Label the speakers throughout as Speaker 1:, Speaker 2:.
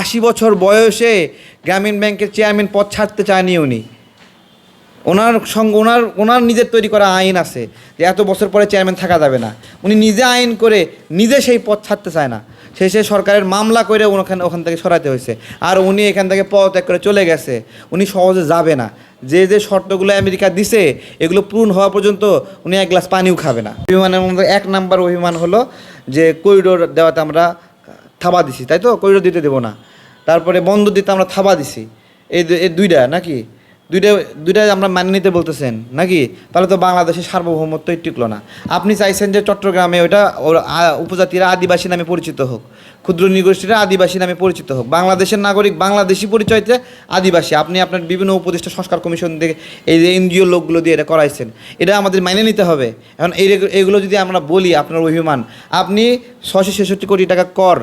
Speaker 1: আশি বছর বয়সে গ্রামীণ ব্যাংকের চেয়ারম্যান পদ ছাড়তে চায়নি উনি। ওনার সঙ্গে ওনার ওনার নিজের তৈরি করা আইন আছে যে এত বছর পরে চেয়ারম্যান থাকা যাবে না। উনি নিজে আইন করে নিজে সেই পদ ছাড়তে চায় না। শেষে সরকারের মামলা করে ওখানে, ওখান থেকে সরাতে হয়েছে। আর উনি এখান থেকে পদত্যাগ করে চলে গেছে। উনি সহজে যাবে না। যে যে শর্তগুলো আমেরিকা দিছে, এগুলো পূরণ হওয়া পর্যন্ত উনি এক গ্লাস পানিও খাবে না। অভিমানের মধ্যে এক নাম্বার অভিমান হলো যে করিডোর দেওয়াতে আমরা থাবা দিছি, তাই তো? করিডোর দিতে দেবো না। তারপরে বন্ধ দিতে আমরা থাবা দিছি। এই দুইটা নাকি? দুইটা দুইটা আমরা মানে নিতে বলতেছেন, নাকি? তাহলে তো বাংলাদেশের সার্বভৌমত্বই টিকলো না। আপনি চাইছেন যে চট্টগ্রামে ওটা উপজাতিরা আদিবাসী নামে পরিচিত হোক, ক্ষুদ্র নিগোষ্ঠীরা আদিবাসী নামে পরিচিত হোক, বাংলাদেশের নাগরিক বাংলাদেশি পরিচয়তে আদিবাসী। আপনি আপনার বিভিন্ন উপদেষ্টা সংস্কার কমিশন থেকে এই যে এনজিও লোকগুলো দিয়ে এটা করাইছেন, এটা আমাদের মাইনে নিতে হবে। এখন এই এগুলো যদি আমরা বলি আপনার অভিমান, আপনি ছশো ছেষট্টি কোটি টাকা কর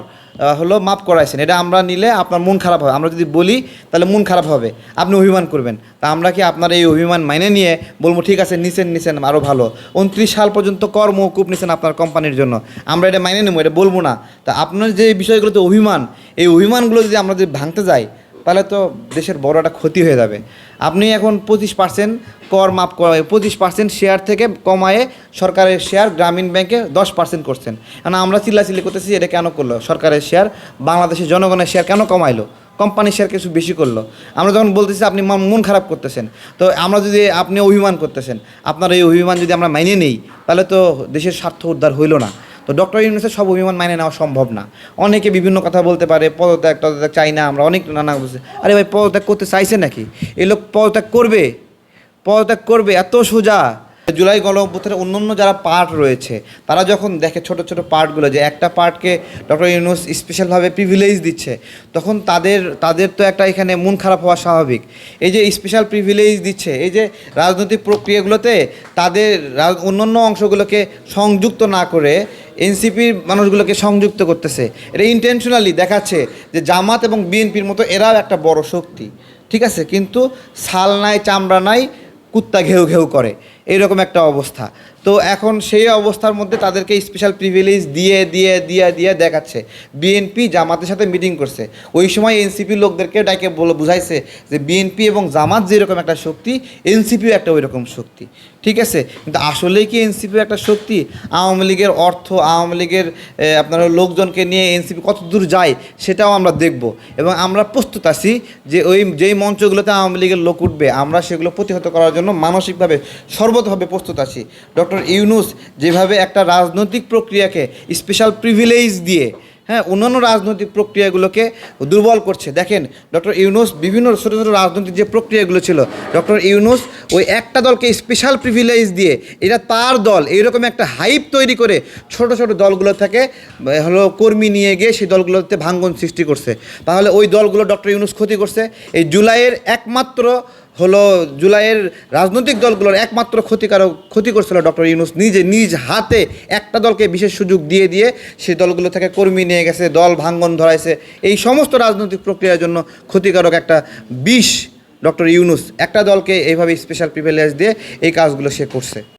Speaker 1: হলো মাপ করাইছেন। এটা আমরা নিলে আপনার মন খারাপ হবে। আমরা যদি বলি, তাহলে মন খারাপ হবে। আপনি অভিমান করবেন। তা আমরা কি আপনার এই অভিমান মাইনে নিয়ে বলব, ঠিক আছে, নিছেন নিছেন আরও ভালো। উনত্রিশ সাল পর্যন্ত কর মৌকুপ নিছেন আপনার কোম্পানির জন্য। আমরা এটা মাইনে নেব, এটা বলব না। তা আপনার যে বিষয়গুলোতে অভিমান, এই অভিমানগুলো যদি আমরা যদি ভাঙতে যাই তাহলে তো দেশের বড় একটা ক্ষতি হয়ে যাবে। আপনি এখন পঁচিশ পার্সেন্ট কর মাপ করা পঁচিশ পার্সেন্ট শেয়ার থেকে কমায়ে সরকারের শেয়ার গ্রামীণ ব্যাংকে দশ পার্সেন্ট করছেন। কারণ আমরা চিল্লাচিল্লি করতেছি, এটা কেন করল? সরকারের শেয়ার বাংলাদেশের জনগণের শেয়ার কেন কমাইলো? কোম্পানির শেয়ার কিছু বেশি করল। আমরা যখন বলতেছি, আপনি মন- মন খারাপ করতেছেন। তো আমরা যদি আপনি অভিমান করতেছেন, আপনার এই অভিমান যদি আমরা মাইনে নেই, তাহলে তো দেশের স্বার্থ উদ্ধার হইল না। তো ডক্টর ইউনুসের সব অভিমান মাইনে নেওয়া সম্ভব না। অনেকে বিভিন্ন কথা বলতে পারে, পদত্যাগ টদত্যাগ চাই না, আমরা অনেক নানা বলছে আরে ভাই, পদত্যাগ করতে চাইছে নাকি? এই লোক পদত্যাগ করবে। পদত্যাগ করবে, এত সোজা। জুলাই গণ অন্য অন্য যারা পার্ট রয়েছে, তারা যখন দেখে ছোট ছোট পার্টগুলো যে একটা পার্টকে ডক্টর ইউনুস স্পেশালভাবে প্রিভিলেজ দিচ্ছে, তখন তাদের তাদের তো একটা এখানে মন খারাপ হওয়া স্বাভাবিক। এই যে স্পেশাল প্রিভিলেজ দিচ্ছে, এই যে রাজনৈতিক প্রক্রিয়াগুলোতে তাদের অন্যান্য অংশগুলোকে সংযুক্ত না করে এনসিপির মানুষগুলোকে সংযুক্ত করতেছে। এটা ইন্টেনশনালি দেখাচ্ছে যে জামাত এবং বিএনপির মতো এরাও একটা বড় শক্তি। ঠিক আছে? কিন্তু সাল নাই, চামড়া নাই, কুত্তা ঘেউ ঘেউ করে। এইরকম একটা অবস্থা। তো এখন সেই অবস্থার মধ্যে তাদেরকে স্পেশাল প্রিভিলেজ দিয়ে দিয়ে দিয়ে দিয়ে দেখাচ্ছে। বিএনপি জামাতের সাথে মিটিং করছে। ওই সময় এনসিপি লোকদেরকে ডাকে বলে, বুঝাইছে যে বিএনপি এবং জামাত যেরকম একটা শক্তি এনসিপিও একটা ওই রকম শক্তি। ঠিক আছে? কিন্তু আসলেই কি এনসিপিও একটা শক্তি? আওয়ামী লীগের অর্থ, আওয়ামী লীগের আপনার লোকজনকে নিয়ে এনসিপি কত দূর যায়, সেটাও আমরা দেখব। এবং আমরা প্রস্তুত আছি যে ওই, যেই মঞ্চগুলোতে আওয়ামী লীগের লোক উঠবে, আমরা সেগুলো প্রতিহত করার জন্য মানসিকভাবে সর্বতভাবে প্রস্তুত আছি। ডক্টর ইউনুস যেভাবে একটা রাজনৈতিক প্রক্রিয়াকে স্পেশাল প্রিভিলেজ দিয়ে হ্যাঁ অন্যান্য রাজনৈতিক প্রক্রিয়াগুলোকে দুর্বল করছে। দেখেন, ডক্টর ইউনুস বিভিন্ন ছোটো ছোটো রাজনৈতিক যে প্রক্রিয়াগুলো ছিল, ডক্টর ইউনুস ওই একটা দলকে স্পেশাল প্রিভিলেজ দিয়ে, এটা তার দল, এইরকম একটা হাইপ তৈরি করে ছোট ছোট দলগুলো থেকে হলো কর্মী নিয়ে গিয়ে সেই দলগুলোতে ভাঙ্গন সৃষ্টি করছে। তাহলে ওই দলগুলো ডক্টর ইউনুস ক্ষতি করছে। এই জুলাইয়ের একমাত্র হলো জুলাইয়ের রাজনৈতিক দলগুলোর একমাত্র ক্ষতিকারক, ক্ষতি করছিল ডক্টর ইউনুস নিজে, নিজ হাতে একটা দলকে বিশেষ সুযোগ দিয়ে দিয়ে সে দলগুলো থেকে কর্মী নিয়ে গেছে, দল ভাঙ্গন ধরাইছে। এই সমস্ত রাজনৈতিক প্রক্রিয়ার জন্য ক্ষতিকারক একটা বিষ ডক্টর ইউনুস। একটা দলকে এইভাবে স্পেশাল প্রিভিলেজ দিয়ে এই কাজগুলো সে করছে।